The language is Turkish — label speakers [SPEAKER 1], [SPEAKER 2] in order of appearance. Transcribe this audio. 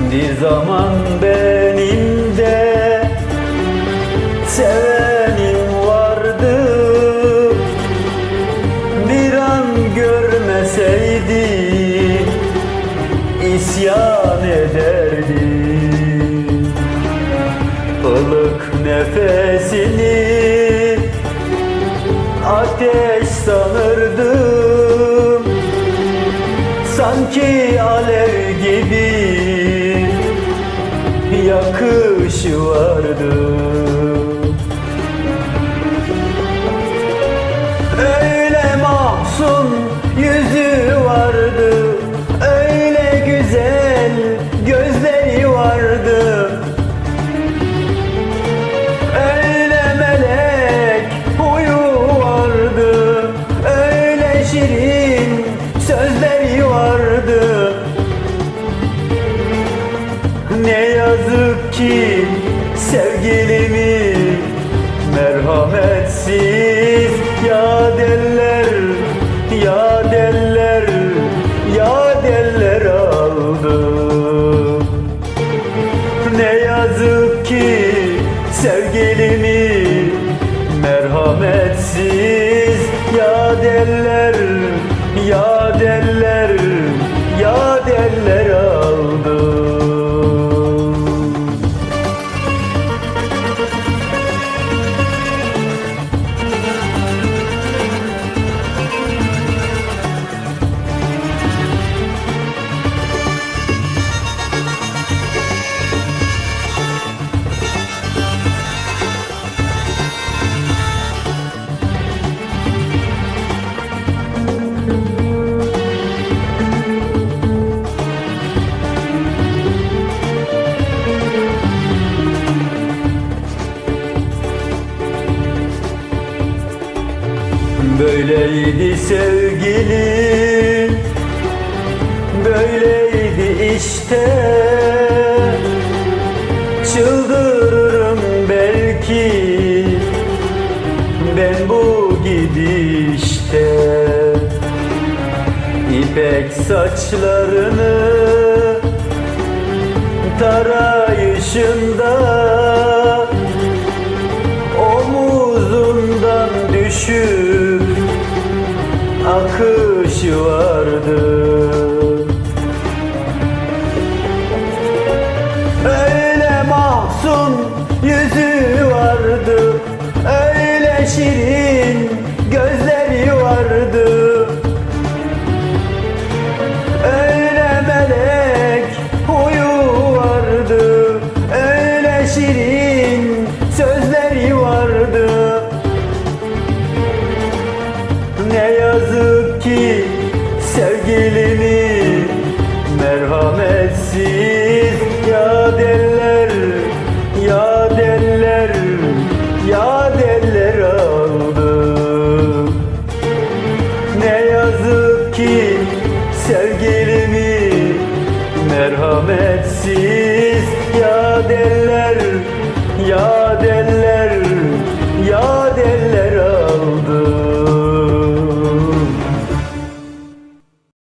[SPEAKER 1] Bir zaman benim de sevenim vardı. Bir an görmeseydim isyan ederdim ılık nefesini ateş sanırdım. Sanki alev gibi yakışı vardı ki sevgilimi merhametsiz ya deller ya deller ya deller aldı ne yazık ki sevgilimi merhametsiz ya deller ya deller Böyleydi sevgilim Böyleydi işte. Çıldırırım belki Ben bu gidişte. İpek saçlarını Tarayışında Omuzundan düşüp akışı vardı yazık ki sevgilimi merhametsiz ya deller ya deller ya deller aldı. Ne yazık ki sevgilimi merhametsiz ya deller ya deller